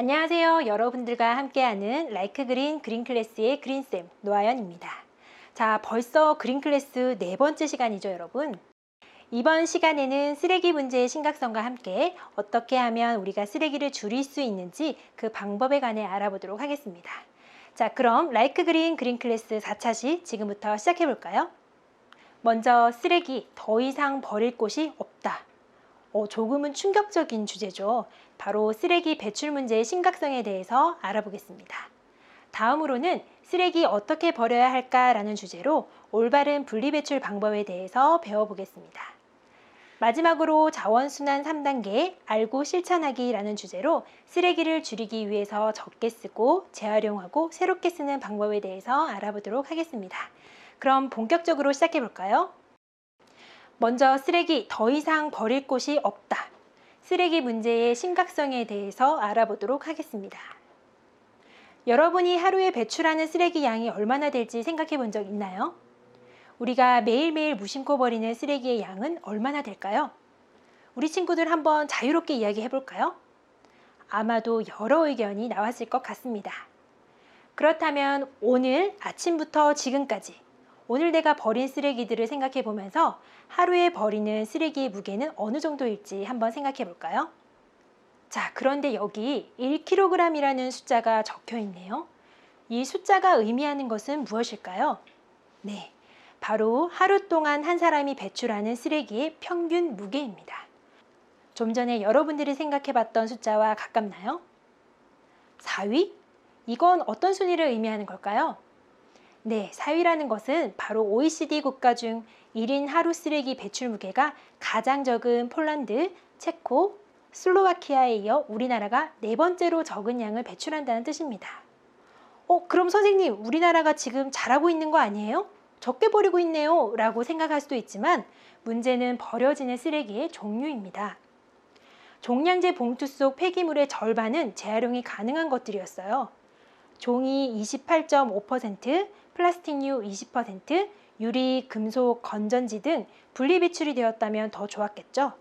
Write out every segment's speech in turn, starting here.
안녕하세요. 여러분들과 함께하는 라이크 그린 그린 클래스의 그린쌤 노아연입니다. 자, 벌써 그린 클래스 네 번째 시간이죠, 여러분. 이번 시간에는 쓰레기 문제의 심각성과 함께 어떻게 하면 우리가 쓰레기를 줄일 수 있는지 그 방법에 관해 알아보도록 하겠습니다. 자, 그럼 라이크 그린 그린 클래스 4차 시 지금부터 시작해 볼까요? 먼저 쓰레기 더 이상 버릴 곳이 없다. 어, 조금은 충격적인 주제죠. 바로 쓰레기 배출 문제의 심각성에 대해서 알아보겠습니다. 다음으로는 쓰레기 어떻게 버려야 할까라는 주제로 올바른 분리배출 방법에 대해서 배워보겠습니다. 마지막으로 자원순환 3단계 알고 실천하기라는 주제로 쓰레기를 줄이기 위해서 적게 쓰고 재활용하고 새롭게 쓰는 방법에 대해서 알아보도록 하겠습니다. 그럼 본격적으로 시작해 볼까요? 먼저 쓰레기 더 이상 버릴 곳이 없다. 쓰레기 문제의 심각성에 대해서 알아보도록 하겠습니다. 여러분이 하루에 배출하는 쓰레기 양이 얼마나 될지 생각해 본 적 있나요? 우리가 매일매일 무심코 버리는 쓰레기의 양은 얼마나 될까요? 우리 친구들 한번 자유롭게 이야기해 볼까요? 아마도 여러 의견이 나왔을 것 같습니다. 그렇다면 오늘 아침부터 지금까지 오늘 내가 버린 쓰레기들을 생각해 보면서 하루에 버리는 쓰레기의 무게는 어느 정도일지 한번 생각해 볼까요? 자, 그런데 여기 1kg이라는 숫자가 적혀 있네요. 이 숫자가 의미하는 것은 무엇일까요? 네, 바로 하루 동안 한 사람이 배출하는 쓰레기의 평균 무게입니다. 좀 전에 여러분들이 생각해 봤던 숫자와 가깝나요? 4위? 이건 어떤 순위를 의미하는 걸까요? 네, 4위라는 것은 바로 OECD 국가 중 1인 하루 쓰레기 배출 무게가 가장 적은 폴란드, 체코, 슬로바키아에 이어 우리나라가 네 번째로 적은 양을 배출한다는 뜻입니다. 어, 그럼 선생님, 우리나라가 지금 잘하고 있는 거 아니에요? 적게 버리고 있네요. 라고 생각할 수도 있지만 문제는 버려지는 쓰레기의 종류입니다. 종량제 봉투 속 폐기물의 절반은 재활용이 가능한 것들이었어요. 종이 28.5%, 플라스틱류 20%, 유리, 금속, 건전지 등 분리 배출이 되었다면 더 좋았겠죠.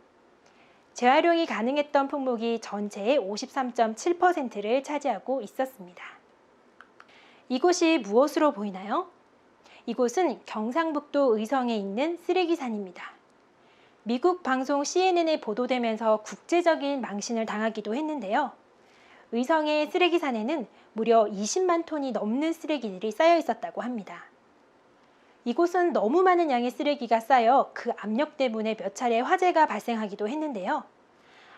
재활용이 가능했던 품목이 전체의 53.7%를 차지하고 있었습니다. 이곳이 무엇으로 보이나요? 이곳은 경상북도 의성에 있는 쓰레기산입니다. 미국 방송 CNN에 보도되면서 국제적인 망신을 당하기도 했는데요. 의성의 쓰레기 산에는 무려 20만 톤이 넘는 쓰레기들이 쌓여 있었다고 합니다. 이곳은 너무 많은 양의 쓰레기가 쌓여 그 압력 때문에 몇 차례 화재가 발생하기도 했는데요.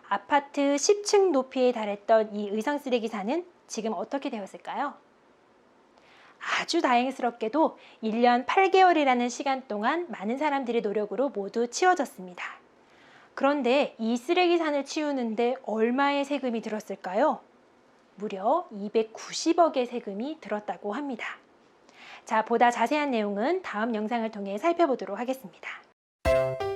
아파트 10층 높이에 달했던 이 의성 쓰레기산은 지금 어떻게 되었을까요? 아주 다행스럽게도 1년 8개월이라는 시간 동안 많은 사람들의 노력으로 모두 치워졌습니다. 그런데 이 쓰레기산을 치우는데 얼마의 세금이 들었을까요? 무려 290억의 세금이 들었다고 합니다. 자, 보다 자세한 내용은 다음 영상을 통해 살펴보도록 하겠습니다.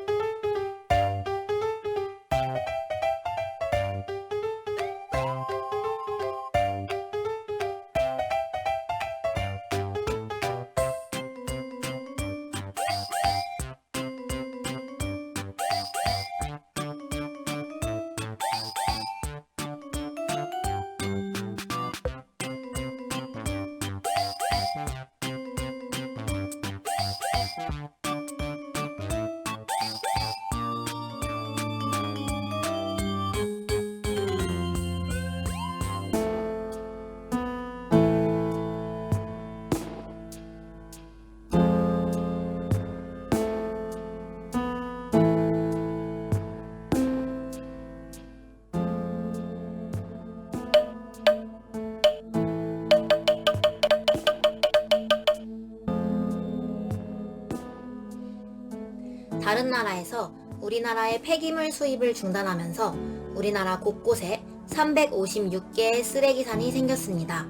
다른 나라에서 우리나라의 폐기물 수입을 중단하면서 우리나라 곳곳에 356개의 쓰레기산이 생겼습니다.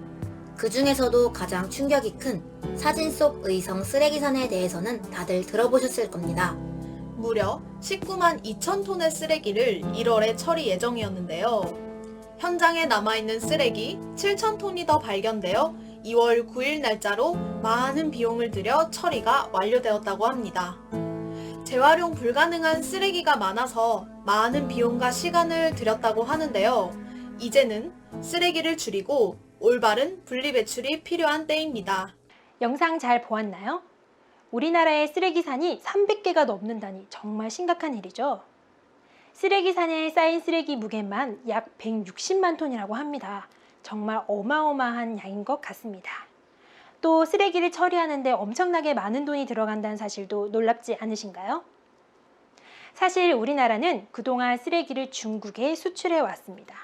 그 중에서도 가장 충격이 큰 사진 속 의성 쓰레기산에 대해서는 다들 들어보셨을 겁니다. 무려 19만 2천 톤의 쓰레기를 1월에 처리 예정이었는데요. 현장에 남아있는 쓰레기 7천 톤이 더 발견되어 2월 9일 날짜로 많은 비용을 들여 처리가 완료되었다고 합니다. 재활용 불가능한 쓰레기가 많아서 많은 비용과 시간을 들였다고 하는데요. 이제는 쓰레기를 줄이고 올바른 분리배출이 필요한 때입니다. 영상 잘 보았나요? 우리나라의 쓰레기산이 300개가 넘는다니 정말 심각한 일이죠. 쓰레기산에 쌓인 쓰레기 무게만 약 160만 톤이라고 합니다. 정말 어마어마한 양인 것 같습니다. 또 쓰레기를 처리하는데 엄청나게 많은 돈이 들어간다는 사실도 놀랍지 않으신가요? 사실 우리나라는 그동안 쓰레기를 중국에 수출해 왔습니다.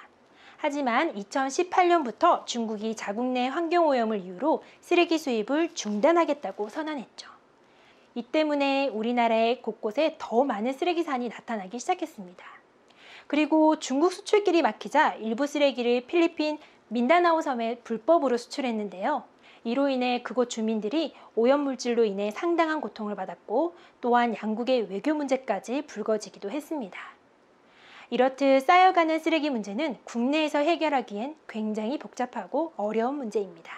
하지만 2018년부터 중국이 자국 내 환경오염을 이유로 쓰레기 수입을 중단하겠다고 선언했죠. 이 때문에 우리나라의 곳곳에 더 많은 쓰레기 산이 나타나기 시작했습니다. 그리고 중국 수출길이 막히자 일부 쓰레기를 필리핀 민다나오 섬에 불법으로 수출했는데요. 이로 인해 그곳 주민들이 오염물질로 인해 상당한 고통을 받았고 또한 양국의 외교 문제까지 불거지기도 했습니다. 이렇듯 쌓여가는 쓰레기 문제는 국내에서 해결하기엔 굉장히 복잡하고 어려운 문제입니다.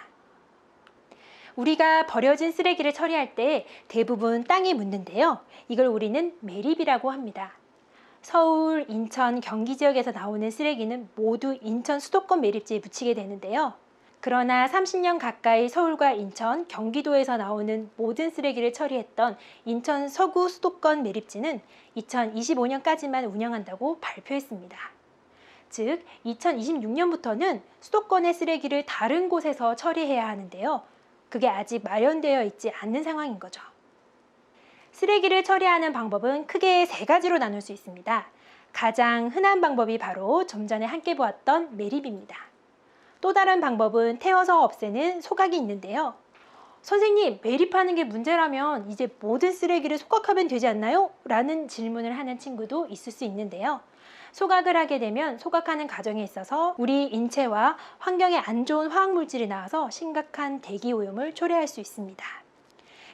우리가 버려진 쓰레기를 처리할 때 대부분 땅에 묻는데요. 이걸 우리는 매립이라고 합니다. 서울, 인천, 경기 지역에서 나오는 쓰레기는 모두 인천 수도권 매립지에 묻히게 되는데요. 그러나 30년 가까이 서울과 인천, 경기도에서 나오는 모든 쓰레기를 처리했던 인천 서구 수도권 매립지는 2025년까지만 운영한다고 발표했습니다. 즉, 2026년부터는 수도권의 쓰레기를 다른 곳에서 처리해야 하는데요. 그게 아직 마련되어 있지 않는 상황인 거죠. 쓰레기를 처리하는 방법은 크게 세 가지로 나눌 수 있습니다. 가장 흔한 방법이 바로 좀 전에 함께 보았던 매립입니다. 또 다른 방법은 태워서 없애는 소각이 있는데요. 선생님, 매립하는 게 문제라면 이제 모든 쓰레기를 소각하면 되지 않나요? 라는 질문을 하는 친구도 있을 수 있는데요. 소각을 하게 되면 소각하는 과정에 있어서 우리 인체와 환경에 안 좋은 화학물질이 나와서 심각한 대기 오염을 초래할 수 있습니다.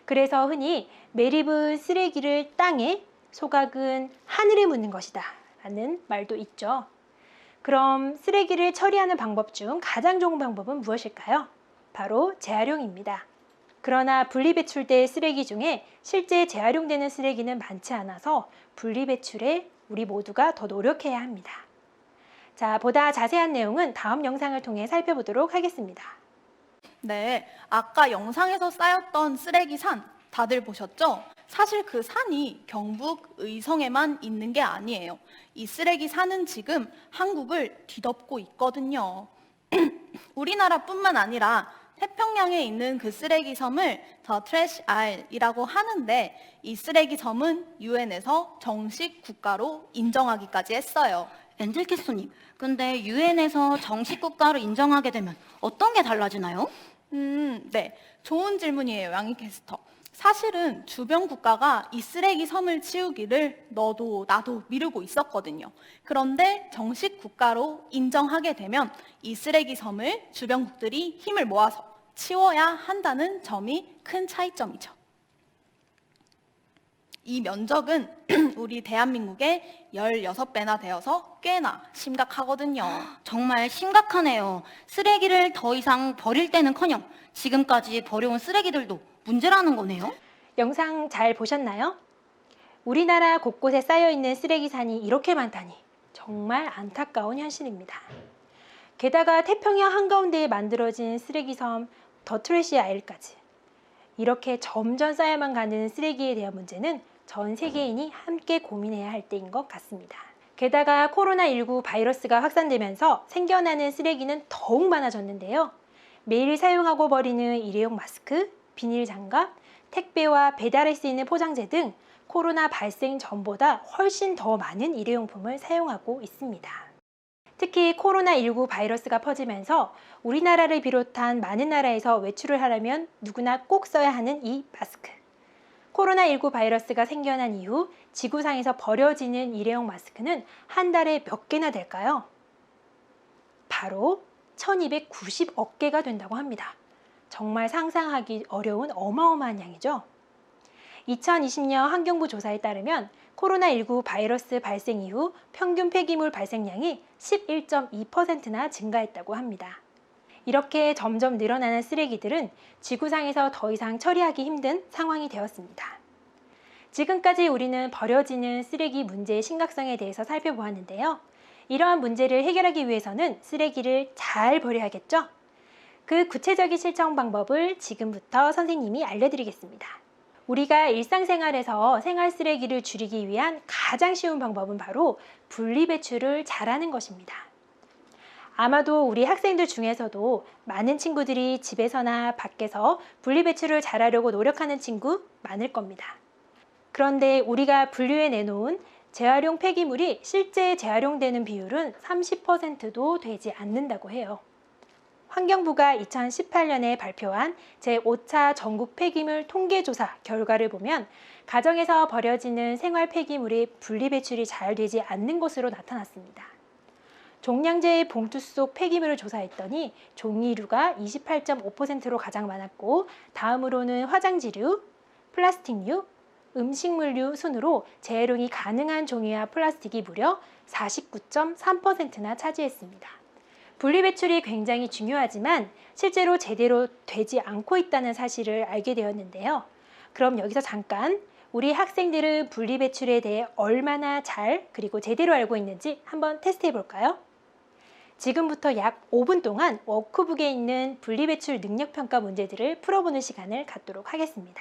그래서 흔히 매립은 쓰레기를 땅에, 소각은 하늘에 묻는 것이다. 라는 말도 있죠. 그럼 쓰레기를 처리하는 방법 중 가장 좋은 방법은 무엇일까요? 바로 재활용입니다. 그러나 분리배출될 쓰레기 중에 실제 재활용되는 쓰레기는 많지 않아서 분리배출에 우리 모두가 더 노력해야 합니다. 자, 보다 자세한 내용은 다음 영상을 통해 살펴보도록 하겠습니다. 네, 아까 영상에서 쌓였던 쓰레기 산 다들 보셨죠? 사실 그 산이 경북 의성에만 있는 게 아니에요. 이 쓰레기 산은 지금 한국을 뒤덮고 있거든요. 우리나라뿐만 아니라 태평양에 있는 그 쓰레기 섬을 더 트래시 아일이라고 하는데 이 쓰레기 섬은 유엔에서 정식 국가로 인정하기까지 했어요. 엔젤캐스님, 근데 유엔에서 정식 국가로 인정하게 되면 어떤 게 달라지나요? 음, 네. 좋은 질문이에요, 양희 캐스터. 사실은 주변 국가가 이 쓰레기 섬을 치우기를 너도 나도 미루고 있었거든요. 그런데 정식 국가로 인정하게 되면 이 쓰레기 섬을 주변국들이 힘을 모아서 치워야 한다는 점이 큰 차이점이죠. 이 면적은 우리 대한민국의 16배나 되어서 꽤나 심각하거든요. 정말 심각하네요. 쓰레기를 더 이상 버릴 때는커녕 지금까지 버려온 쓰레기들도 문제라는 거네요. 영상 잘 보셨나요? 우리나라 곳곳에 쌓여 있는 쓰레기 산이 이렇게 많다니 정말 안타까운 현실입니다. 게다가 태평양 한가운데에 만들어진 쓰레기 섬 더 트래시 아일까지 이렇게 점점 쌓여만 가는 쓰레기에 대한 문제는 전 세계인이 함께 고민해야 할 때인 것 같습니다. 게다가 코로나19 바이러스가 확산되면서 생겨나는 쓰레기는 더욱 많아졌는데요. 매일 사용하고 버리는 일회용 마스크, 비닐 장갑, 택배와 배달할 수 있는 포장재 등 코로나 발생 전보다 훨씬 더 많은 일회용품을 사용하고 있습니다. 특히 코로나19 바이러스가 퍼지면서 우리나라를 비롯한 많은 나라에서 외출을 하려면 누구나 꼭 써야 하는 이 마스크. 코로나19 바이러스가 생겨난 이후 지구상에서 버려지는 일회용 마스크는 한 달에 몇 개나 될까요? 바로 1290억 개가 된다고 합니다. 정말 상상하기 어려운 어마어마한 양이죠. 2020년 환경부 조사에 따르면 코로나19 바이러스 발생 이후 평균 폐기물 발생량이 11.2%나 증가했다고 합니다. 이렇게 점점 늘어나는 쓰레기들은 지구상에서 더 이상 처리하기 힘든 상황이 되었습니다. 지금까지 우리는 버려지는 쓰레기 문제의 심각성에 대해서 살펴보았는데요. 이러한 문제를 해결하기 위해서는 쓰레기를 잘 버려야겠죠? 그 구체적인 실천 방법을 지금부터 선생님이 알려드리겠습니다. 우리가 일상생활에서 생활 쓰레기를 줄이기 위한 가장 쉬운 방법은 바로 분리배출을 잘하는 것입니다. 아마도 우리 학생들 중에서도 많은 친구들이 집에서나 밖에서 분리배출을 잘하려고 노력하는 친구 많을 겁니다. 그런데 우리가 분류해 내놓은 재활용 폐기물이 실제 재활용되는 비율은 30%도 되지 않는다고 해요. 환경부가 2018년에 발표한 제5차 전국 폐기물 통계조사 결과를 보면 가정에서 버려지는 생활 폐기물의 분리배출이 잘 되지 않는 것으로 나타났습니다. 종량제 봉투 속 폐기물을 조사했더니 종이류가 28.5%로 가장 많았고 다음으로는 화장지류, 플라스틱류, 음식물류 순으로 재활용이 가능한 종이와 플라스틱이 무려 49.3%나 차지했습니다. 분리배출이 굉장히 중요하지만 실제로 제대로 되지 않고 있다는 사실을 알게 되었는데요. 그럼 여기서 잠깐 우리 학생들은 분리배출에 대해 얼마나 잘 그리고 제대로 알고 있는지 한번 테스트해 볼까요? 지금부터 약 5분 동안 워크북에 있는 분리배출 능력평가 문제들을 풀어보는 시간을 갖도록 하겠습니다.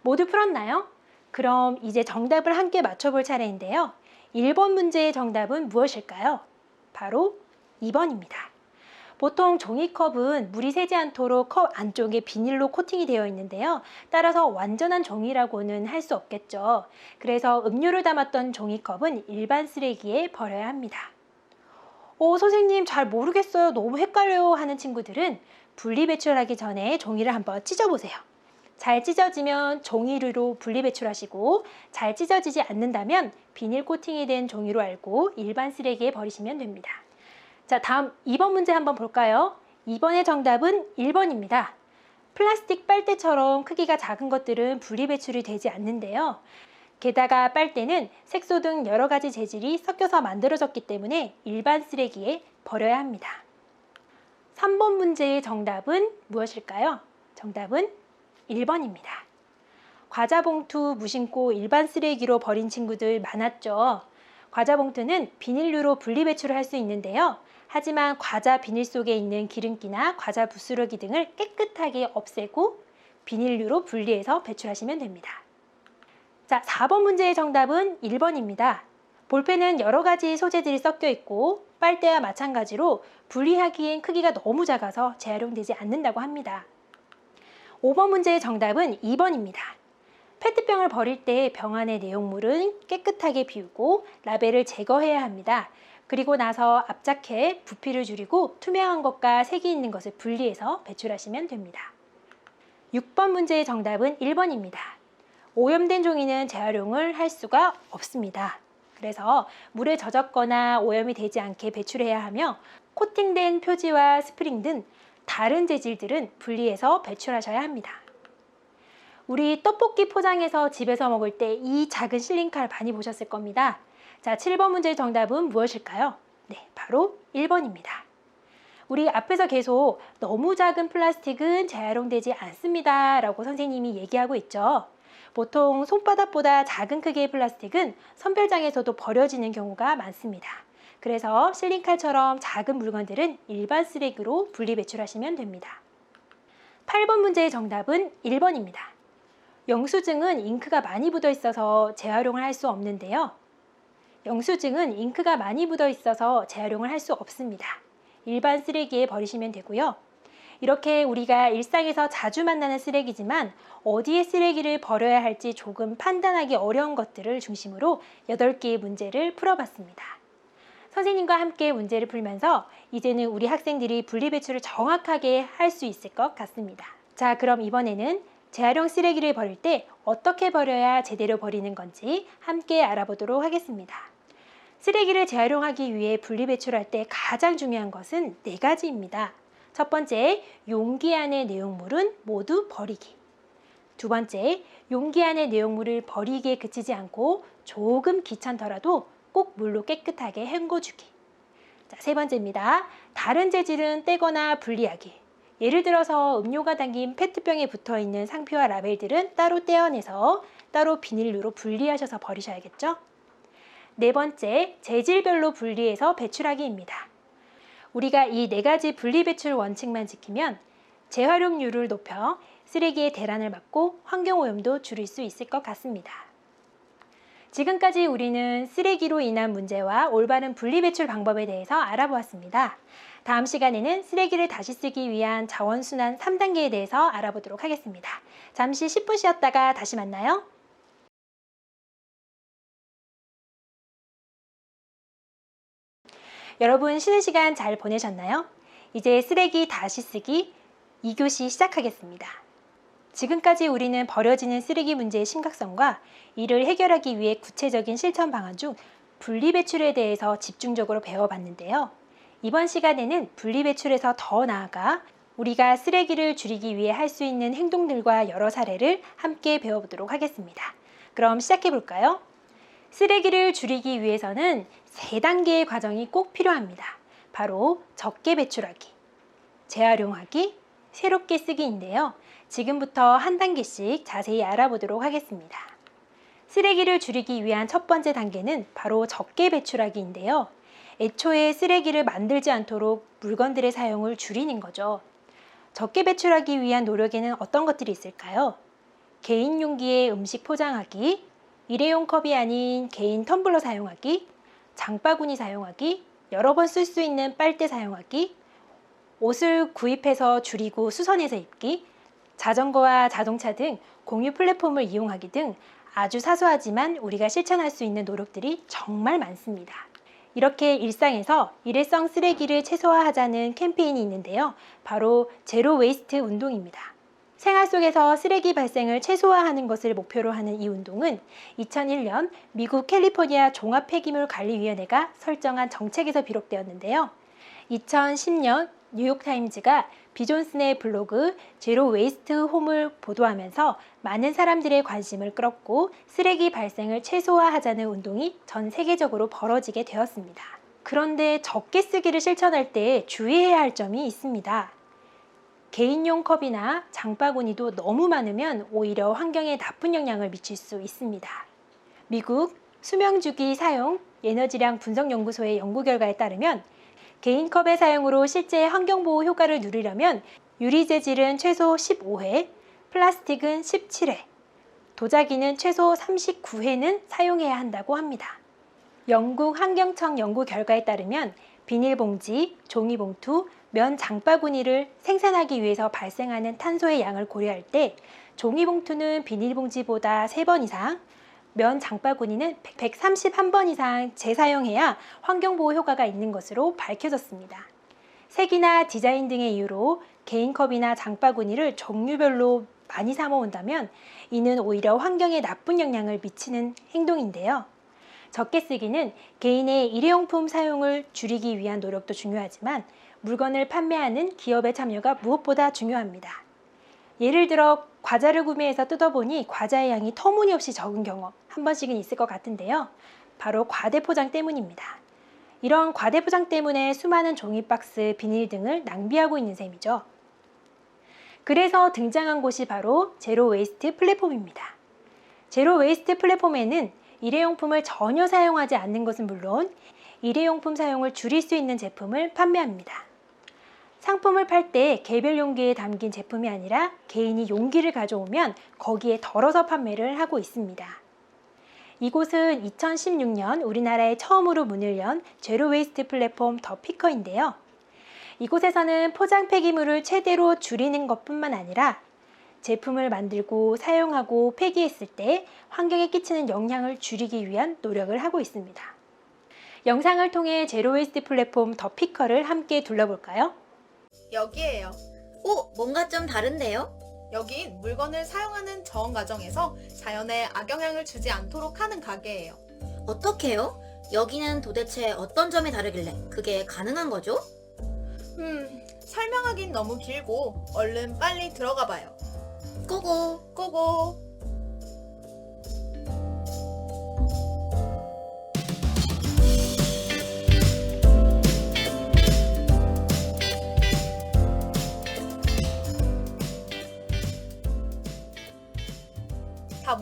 모두 풀었나요? 그럼 이제 정답을 함께 맞춰볼 차례인데요. 1번 문제의 정답은 무엇일까요? 바로 2번입니다. 보통 종이컵은 물이 새지 않도록 컵 안쪽에 비닐로 코팅이 되어 있는데요. 따라서 완전한 종이라고는 할 수 없겠죠. 그래서 음료를 담았던 종이컵은 일반 쓰레기에 버려야 합니다. 오, 선생님 잘 모르겠어요. 너무 헷갈려요 하는 친구들은 분리배출하기 전에 종이를 한번 찢어보세요. 잘 찢어지면 종이류로 분리배출하시고 잘 찢어지지 않는다면 비닐 코팅이 된 종이로 알고 일반 쓰레기에 버리시면 됩니다. 자, 다음 2번 문제 한번 볼까요? 2번의 정답은 1번입니다. 플라스틱 빨대처럼 크기가 작은 것들은 분리배출이 되지 않는데요. 게다가 빨대는 색소 등 여러 가지 재질이 섞여서 만들어졌기 때문에 일반 쓰레기에 버려야 합니다. 3번 문제의 정답은 무엇일까요? 정답은 1번입니다. 과자 봉투 무심코 일반 쓰레기로 버린 친구들 많았죠. 과자 봉투는 비닐류로 분리 배출을 할 수 있는데요. 하지만 과자 비닐 속에 있는 기름기나 과자 부스러기 등을 깨끗하게 없애고 비닐류로 분리해서 배출하시면 됩니다. 자, 4번 문제의 정답은 1번입니다. 볼펜은 여러 가지 소재들이 섞여 있고 빨대와 마찬가지로 분리하기엔 크기가 너무 작아서 재활용되지 않는다고 합니다. 5번 문제의 정답은 2번입니다. 페트병을 버릴 때 병 안의 내용물은 깨끗하게 비우고 라벨을 제거해야 합니다. 그리고 나서 앞자켓 부피를 줄이고 투명한 것과 색이 있는 것을 분리해서 배출하시면 됩니다. 6번 문제의 정답은 1번입니다. 오염된 종이는 재활용을 할 수가 없습니다. 그래서 물에 젖었거나 오염이 되지 않게 배출해야 하며 코팅된 표지와 스프링 등 다른 재질들은 분리해서 배출하셔야 합니다. 우리 떡볶이 포장해서 집에서 먹을 때 이 작은 실링칼 많이 보셨을 겁니다. 자, 7번 문제의 정답은 무엇일까요? 네, 바로 1번입니다. 우리 앞에서 계속 너무 작은 플라스틱은 재활용되지 않습니다. 라고 선생님이 얘기하고 있죠. 보통 손바닥보다 작은 크기의 플라스틱은 선별장에서도 버려지는 경우가 많습니다. 그래서 실링칼처럼 작은 물건들은 일반 쓰레기로 분리 배출하시면 됩니다. 8번 문제의 정답은 1번입니다. 영수증은 잉크가 많이 묻어 있어서 재활용을 할 수 없는데요. 영수증은 잉크가 많이 묻어 있어서 재활용을 할 수 없습니다. 일반 쓰레기에 버리시면 되고요. 이렇게 우리가 일상에서 자주 만나는 쓰레기지만 어디에 쓰레기를 버려야 할지 조금 판단하기 어려운 것들을 중심으로 8개의 문제를 풀어봤습니다. 선생님과 함께 문제를 풀면서 이제는 우리 학생들이 분리배출을 정확하게 할 수 있을 것 같습니다. 자, 그럼 이번에는 재활용 쓰레기를 버릴 때 어떻게 버려야 제대로 버리는 건지 함께 알아보도록 하겠습니다. 쓰레기를 재활용하기 위해 분리배출할 때 가장 중요한 것은 네 가지입니다. 첫 번째, 용기 안의 내용물은 모두 버리기. 두 번째, 용기 안의 내용물을 버리기에 그치지 않고 조금 귀찮더라도 꼭 물로 깨끗하게 헹궈주기. 자, 세 번째입니다. 다른 재질은 떼거나 분리하기. 예를 들어서 음료가 담긴 페트병에 붙어 있는 상표와 라벨들은 따로 떼어내서 따로 비닐류로 분리하셔서 버리셔야겠죠? 네 번째, 재질별로 분리해서 배출하기입니다. 우리가 이 네 가지 분리 배출 원칙만 지키면 재활용률을 높여 쓰레기의 대란을 막고 환경오염도 줄일 수 있을 것 같습니다. 지금까지 우리는 쓰레기로 인한 문제와 올바른 분리 배출 방법에 대해서 알아보았습니다. 다음 시간에는 쓰레기를 다시 쓰기 위한 자원순환 3단계에 대해서 알아보도록 하겠습니다. 잠시 10분 쉬었다가 다시 만나요. 여러분 쉬는 시간 잘 보내셨나요? 이제 쓰레기 다시 쓰기 2교시 시작하겠습니다. 지금까지 우리는 버려지는 쓰레기 문제의 심각성과 이를 해결하기 위해 구체적인 실천 방안 중 분리배출에 대해서 집중적으로 배워봤는데요. 이번 시간에는 분리배출에서 더 나아가 우리가 쓰레기를 줄이기 위해 할 수 있는 행동들과 여러 사례를 함께 배워보도록 하겠습니다. 그럼 시작해볼까요? 쓰레기를 줄이기 위해서는 세 단계의 과정이 꼭 필요합니다. 바로 적게 배출하기, 재활용하기, 새롭게 쓰기인데요. 지금부터 한 단계씩 자세히 알아보도록 하겠습니다. 쓰레기를 줄이기 위한 첫 번째 단계는 바로 적게 배출하기인데요. 애초에 쓰레기를 만들지 않도록 물건들의 사용을 줄이는 거죠. 적게 배출하기 위한 노력에는 어떤 것들이 있을까요? 개인 용기에 음식 포장하기, 일회용 컵이 아닌 개인 텀블러 사용하기, 장바구니 사용하기, 여러 번 쓸 수 있는 빨대 사용하기, 옷을 구입해서 줄이고 수선해서 입기, 자전거와 자동차 등 공유 플랫폼을 이용하기 등 아주 사소하지만 우리가 실천할 수 있는 노력들이 정말 많습니다. 이렇게 일상에서 일회성 쓰레기를 최소화하자는 캠페인이 있는데요. 바로 제로 웨이스트 운동입니다. 생활 속에서 쓰레기 발생을 최소화하는 것을 목표로 하는 이 운동은 2001년 미국 캘리포니아 종합폐기물 관리위원회가 설정한 정책에서 비롯되었는데요. 2010년 뉴욕타임즈가 비존슨의 블로그 제로 웨이스트 홈을 보도하면서 많은 사람들의 관심을 끌었고 쓰레기 발생을 최소화하자는 운동이 전 세계적으로 벌어지게 되었습니다. 그런데 적게 쓰기를 실천할 때 주의해야 할 점이 있습니다. 개인용 컵이나 장바구니도 너무 많으면 오히려 환경에 나쁜 영향을 미칠 수 있습니다. 미국 수명주기 사용 에너지량 분석연구소의 연구 결과에 따르면 개인 컵의 사용으로 실제 환경보호 효과를 누리려면 유리 재질은 최소 15회, 플라스틱은 17회, 도자기는 최소 39회는 사용해야 한다고 합니다. 영국 환경청 연구 결과에 따르면 비닐봉지, 종이봉투, 면 장바구니를 생산하기 위해서 발생하는 탄소의 양을 고려할 때 종이봉투는 비닐봉지보다 3번 이상, 면 장바구니는 131번 이상 재사용해야 환경보호 효과가 있는 것으로 밝혀졌습니다. 색이나 디자인 등의 이유로 개인컵이나 장바구니를 종류별로 많이 사 모은다면 이는 오히려 환경에 나쁜 영향을 미치는 행동인데요. 적게 쓰기는 개인의 일회용품 사용을 줄이기 위한 노력도 중요하지만 물건을 판매하는 기업의 참여가 무엇보다 중요합니다. 예를 들어 과자를 구매해서 뜯어보니 과자의 양이 터무니없이 적은 경우 한 번씩은 있을 것 같은데요. 바로 과대 포장 때문입니다. 이런 과대 포장 때문에 수많은 종이 박스, 비닐 등을 낭비하고 있는 셈이죠. 그래서 등장한 곳이 바로 제로 웨이스트 플랫폼입니다. 제로 웨이스트 플랫폼에는 일회용품을 전혀 사용하지 않는 것은 물론 일회용품 사용을 줄일 수 있는 제품을 판매합니다. 상품을 팔 때 개별 용기에 담긴 제품이 아니라 개인이 용기를 가져오면 거기에 덜어서 판매를 하고 있습니다. 이곳은 2016년 우리나라에 처음으로 문을 연 제로 웨이스트 플랫폼 더 피커인데요. 이곳에서는 포장 폐기물을 최대로 줄이는 것뿐만 아니라 제품을 만들고 사용하고 폐기했을 때 환경에 끼치는 영향을 줄이기 위한 노력을 하고 있습니다. 영상을 통해 제로 웨이스트 플랫폼 더 피커를 함께 둘러볼까요? 여기에요. 오, 뭔가 좀 다른데요? 여긴 물건을 사용하는 저온 과정에서 자연에 악영향을 주지 않도록 하는 가게예요. 어떻게요? 여기는 도대체 어떤 점이 다르길래 그게 가능한 거죠? 음, 설명하긴 너무 길고 얼른 빨리 들어가 봐요. 고고. 고고.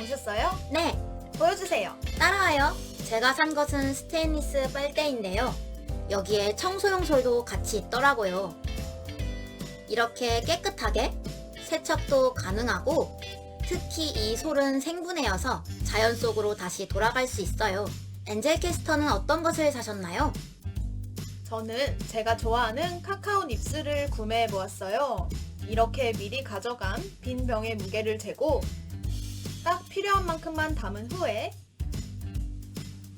보셨어요? 네, 보여주세요. 따라와요. 제가 산 것은 스테인리스 빨대인데요. 여기에 청소용 솔도 같이 있더라고요. 이렇게 깨끗하게 세척도 가능하고 특히 이 솔은 생분해여서 자연 속으로 다시 돌아갈 수 있어요. 엔젤 캐스터는 어떤 것을 사셨나요? 저는 제가 좋아하는 카카오 닙스를 구매해 보았어요. 이렇게 미리 가져간 빈 병의 무게를 재고 딱 필요한 만큼만 담은 후에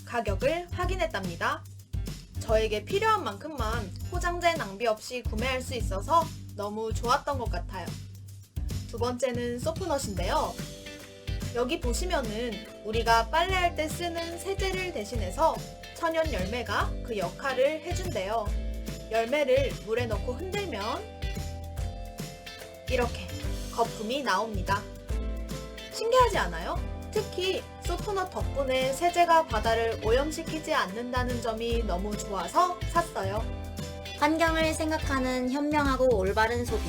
가격을 확인했답니다. 저에게 필요한 만큼만 포장재 낭비 없이 구매할 수 있어서 너무 좋았던 것 같아요. 두 번째는 소프넛인데요. 여기 보시면은 우리가 빨래할 때 쓰는 세제를 대신해서 천연 열매가 그 역할을 해준대요. 열매를 물에 넣고 흔들면 이렇게 거품이 나옵니다. 신기하지 않아요? 특히 소프넛 덕분에 세제가 바다를 오염시키지 않는다는 점이 너무 좋아서 샀어요. 환경을 생각하는 현명하고 올바른 소비.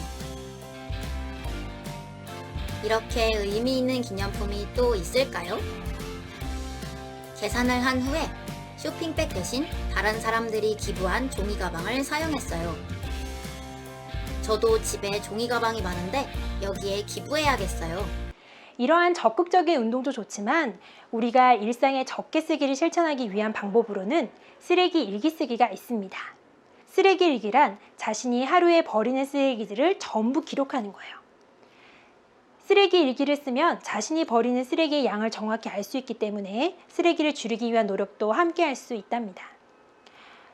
이렇게 의미 있는 기념품이 또 있을까요? 계산을 한 후에 쇼핑백 대신 다른 사람들이 기부한 종이 가방을 사용했어요. 저도 집에 종이 가방이 많은데 여기에 기부해야겠어요. 이러한 적극적인 운동도 좋지만 우리가 일상에 적게 쓰기를 실천하기 위한 방법으로는 쓰레기 일기 쓰기가 있습니다. 쓰레기 일기란 자신이 하루에 버리는 쓰레기들을 전부 기록하는 거예요. 쓰레기 일기를 쓰면 자신이 버리는 쓰레기의 양을 정확히 알 수 있기 때문에 쓰레기를 줄이기 위한 노력도 함께 할 수 있답니다.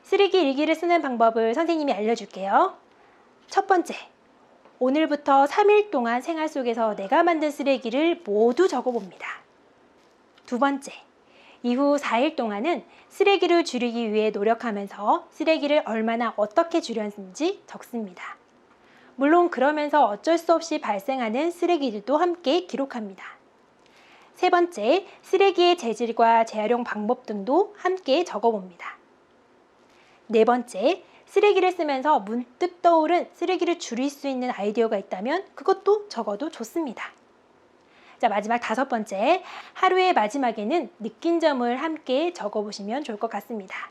쓰레기 일기를 쓰는 방법을 선생님이 알려줄게요. 첫 번째, 오늘부터 3일 동안 생활 속에서 내가 만든 쓰레기를 모두 적어봅니다. 두 번째, 이후 4일 동안은 쓰레기를 줄이기 위해 노력하면서 쓰레기를 얼마나 어떻게 줄였는지 적습니다. 물론 그러면서 어쩔 수 없이 발생하는 쓰레기들도 함께 기록합니다. 세 번째, 쓰레기의 재질과 재활용 방법 등도 함께 적어봅니다. 네 번째, 쓰레기를 쓰면서 문득 떠오른 쓰레기를 줄일 수 있는 아이디어가 있다면 그것도 적어도 좋습니다. 자, 마지막 다섯 번째. 하루의 마지막에는 느낀 점을 함께 적어보시면 좋을 것 같습니다.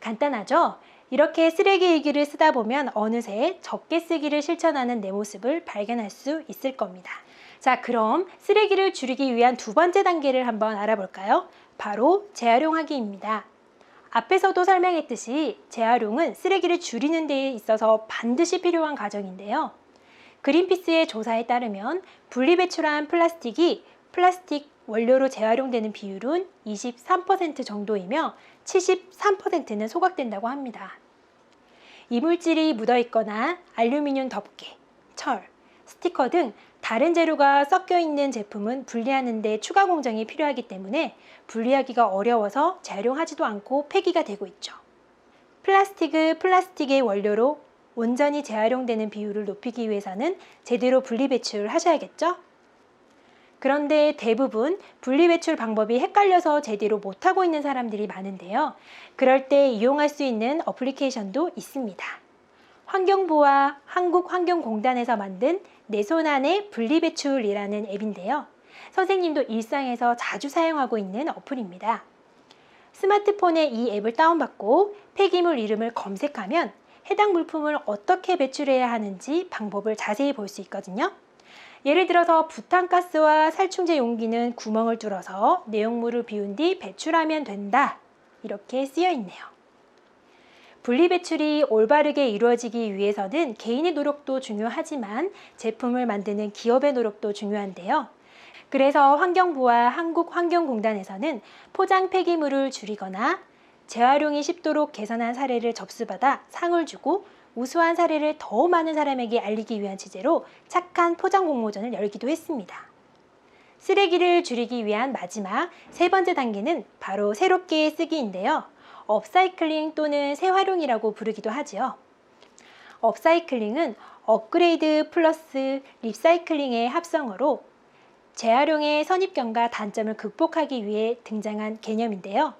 간단하죠? 이렇게 쓰레기 일기를 쓰다 보면 어느새 적게 쓰기를 실천하는 내 모습을 발견할 수 있을 겁니다. 자, 그럼 쓰레기를 줄이기 위한 두 번째 단계를 한번 알아볼까요? 바로 재활용하기입니다. 앞에서도 설명했듯이 재활용은 쓰레기를 줄이는 데 있어서 반드시 필요한 과정인데요. 그린피스의 조사에 따르면 분리배출한 플라스틱이 플라스틱 원료로 재활용되는 비율은 23% 정도이며 73%는 소각된다고 합니다. 이물질이 묻어 있거나 알루미늄 덮개, 철, 스티커 등 다른 재료가 섞여 있는 제품은 분리하는 데 추가 공정이 필요하기 때문에 분리하기가 어려워서 재활용하지도 않고 폐기가 되고 있죠. 플라스틱을 플라스틱의 원료로 온전히 재활용되는 비율을 높이기 위해서는 제대로 분리 배출을 하셔야겠죠? 그런데 대부분 분리 배출 방법이 헷갈려서 제대로 못하고 있는 사람들이 많은데요. 그럴 때 이용할 수 있는 어플리케이션도 있습니다. 환경부와 한국환경공단에서 만든 내 손 안에 분리배출이라는 앱인데요. 선생님도 일상에서 자주 사용하고 있는 어플입니다. 스마트폰에 이 앱을 다운받고 폐기물 이름을 검색하면 해당 물품을 어떻게 배출해야 하는지 방법을 자세히 볼 수 있거든요. 예를 들어서 부탄가스와 살충제 용기는 구멍을 뚫어서 내용물을 비운 뒤 배출하면 된다. 이렇게 쓰여 있네요. 분리배출이 올바르게 이루어지기 위해서는 개인의 노력도 중요하지만 제품을 만드는 기업의 노력도 중요한데요. 그래서 환경부와 한국환경공단에서는 포장 폐기물을 줄이거나 재활용이 쉽도록 개선한 사례를 접수받아 상을 주고 우수한 사례를 더 많은 사람에게 알리기 위한 취재로 착한 포장 공모전을 열기도 했습니다. 쓰레기를 줄이기 위한 마지막 세 번째 단계는 바로 새롭게 쓰기인데요. 업사이클링 또는 재활용이라고 부르기도 하지요. 업사이클링은 업그레이드 플러스 리사이클링의 합성어로 재활용의 선입견과 단점을 극복하기 위해 등장한 개념인데요.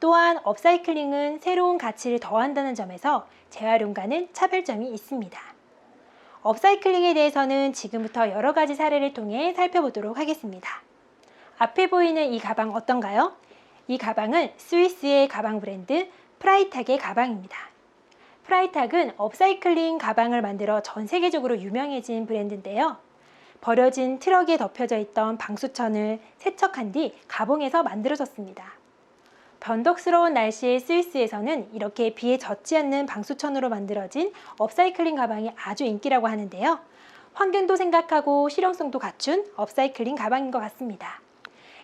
또한 업사이클링은 새로운 가치를 더한다는 점에서 재활용과는 차별점이 있습니다. 업사이클링에 대해서는 지금부터 여러 가지 사례를 통해 살펴보도록 하겠습니다. 앞에 보이는 이 가방 어떤가요? 이 가방은 스위스의 가방 브랜드 프라이탁의 가방입니다. 프라이탁은 업사이클링 가방을 만들어 전 세계적으로 유명해진 브랜드인데요. 버려진 트럭에 덮여져 있던 방수천을 세척한 뒤 가봉에서 만들어졌습니다. 변덕스러운 날씨의 스위스에서는 이렇게 비에 젖지 않는 방수천으로 만들어진 업사이클링 가방이 아주 인기라고 하는데요. 환경도 생각하고 실용성도 갖춘 업사이클링 가방인 것 같습니다.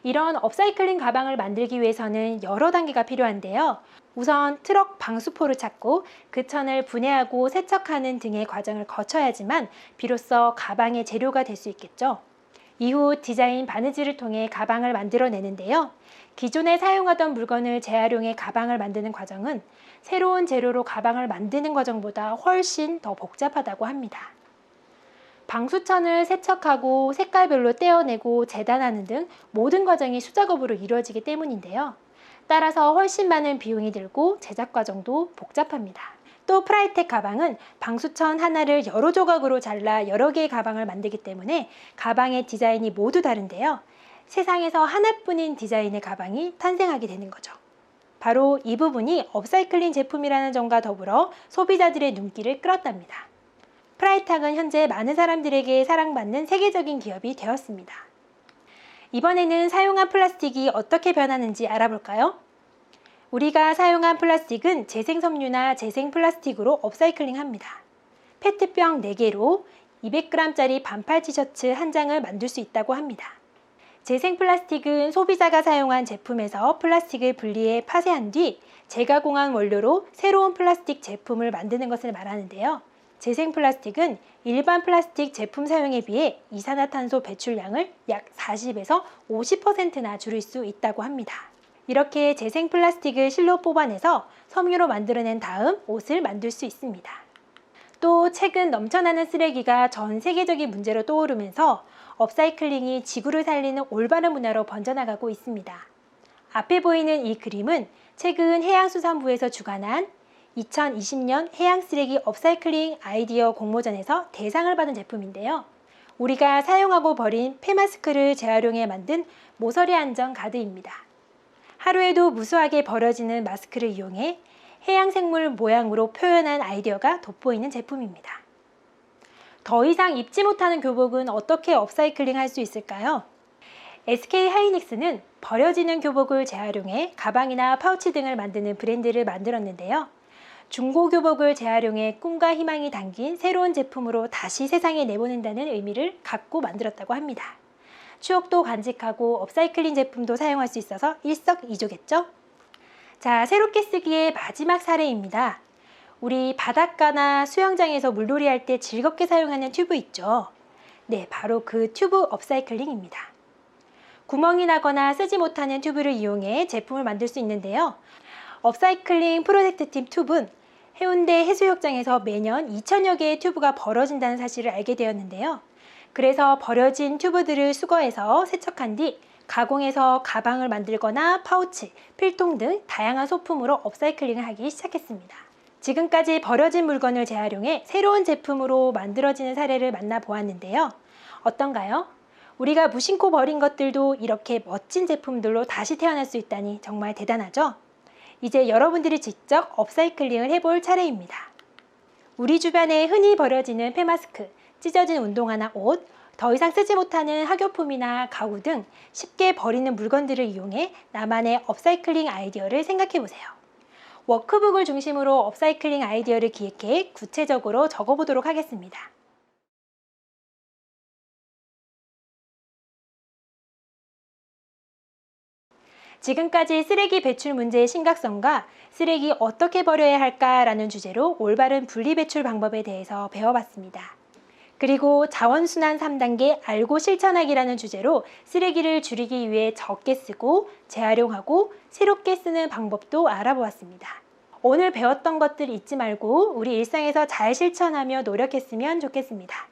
이런 업사이클링 가방을 만들기 위해서는 여러 단계가 필요한데요. 우선 트럭 방수포를 찾고 그 천을 분해하고 세척하는 등의 과정을 거쳐야지만 비로소 가방의 재료가 될 수 있겠죠. 이후 디자인 바느질을 통해 가방을 만들어내는데요. 기존에 사용하던 물건을 재활용해 가방을 만드는 과정은 새로운 재료로 가방을 만드는 과정보다 훨씬 더 복잡하다고 합니다. 방수천을 세척하고 색깔별로 떼어내고 재단하는 등 모든 과정이 수작업으로 이루어지기 때문인데요. 따라서 훨씬 많은 비용이 들고 제작 과정도 복잡합니다. 또 프라이텍 가방은 방수천 하나를 여러 조각으로 잘라 여러 개의 가방을 만들기 때문에 가방의 디자인이 모두 다른데요. 세상에서 하나뿐인 디자인의 가방이 탄생하게 되는 거죠. 바로 이 부분이 업사이클링 제품이라는 점과 더불어 소비자들의 눈길을 끌었답니다. 프라이탁은 현재 많은 사람들에게 사랑받는 세계적인 기업이 되었습니다. 이번에는 사용한 플라스틱이 어떻게 변하는지 알아볼까요? 우리가 사용한 플라스틱은 재생섬유나 재생 플라스틱으로 업사이클링 합니다. 페트병 4개로 200g짜리 반팔 티셔츠 한 장을 만들 수 있다고 합니다. 재생 플라스틱은 소비자가 사용한 제품에서 플라스틱을 분리해 파쇄한 뒤 재가공한 원료로 새로운 플라스틱 제품을 만드는 것을 말하는데요. 재생 플라스틱은 일반 플라스틱 제품 사용에 비해 이산화탄소 배출량을 약 40에서 50%나 줄일 수 있다고 합니다. 이렇게 재생 플라스틱을 실로 뽑아내서 섬유로 만들어낸 다음 옷을 만들 수 있습니다. 또 최근 넘쳐나는 쓰레기가 전 세계적인 문제로 떠오르면서 업사이클링이 지구를 살리는 올바른 문화로 번져나가고 있습니다. 앞에 보이는 이 그림은 최근 해양수산부에서 주관한 2020년 해양 쓰레기 업사이클링 아이디어 공모전에서 대상을 받은 제품인데요. 우리가 사용하고 버린 폐마스크를 재활용해 만든 모서리 안전 가드입니다. 하루에도 무수하게 버려지는 마스크를 이용해 해양 생물 모양으로 표현한 아이디어가 돋보이는 제품입니다. 더 이상 입지 못하는 교복은 어떻게 업사이클링 할 수 있을까요? SK 하이닉스는 버려지는 교복을 재활용해 가방이나 파우치 등을 만드는 브랜드를 만들었는데요. 중고 교복을 재활용해 꿈과 희망이 담긴 새로운 제품으로 다시 세상에 내보낸다는 의미를 갖고 만들었다고 합니다. 추억도 간직하고 업사이클링 제품도 사용할 수 있어서 일석이조겠죠? 자, 새롭게 쓰기의 마지막 사례입니다. 우리 바닷가나 수영장에서 물놀이 할 때 즐겁게 사용하는 튜브 있죠? 네, 바로 그 튜브 업사이클링입니다. 구멍이 나거나 쓰지 못하는 튜브를 이용해 제품을 만들 수 있는데요. 업사이클링 프로젝트 팀 튜브는 해운대 해수욕장에서 매년 2천여 개의 튜브가 벌어진다는 사실을 알게 되었는데요. 그래서 버려진 튜브들을 수거해서 세척한 뒤 가공해서 가방을 만들거나 파우치, 필통 등 다양한 소품으로 업사이클링을 하기 시작했습니다. 지금까지 버려진 물건을 재활용해 새로운 제품으로 만들어지는 사례를 만나보았는데요. 어떤가요? 우리가 무심코 버린 것들도 이렇게 멋진 제품들로 다시 태어날 수 있다니 정말 대단하죠? 이제 여러분들이 직접 업사이클링을 해볼 차례입니다. 우리 주변에 흔히 버려지는 폐마스크, 찢어진 운동화나 옷, 더 이상 쓰지 못하는 학용품이나 가구 등 쉽게 버리는 물건들을 이용해 나만의 업사이클링 아이디어를 생각해 보세요. 워크북을 중심으로 업사이클링 아이디어를 기획해 구체적으로 적어보도록 하겠습니다. 지금까지 쓰레기 배출 문제의 심각성과 쓰레기 어떻게 버려야 할까라는 주제로 올바른 분리 배출 방법에 대해서 배워봤습니다. 그리고 자원순환 3단계 알고 실천하기라는 주제로 쓰레기를 줄이기 위해 적게 쓰고 재활용하고 새롭게 쓰는 방법도 알아보았습니다. 오늘 배웠던 것들 잊지 말고 우리 일상에서 잘 실천하며 노력했으면 좋겠습니다.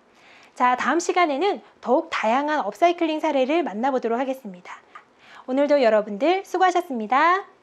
자, 다음 시간에는 더욱 다양한 업사이클링 사례를 만나보도록 하겠습니다. 오늘도 여러분들 수고하셨습니다.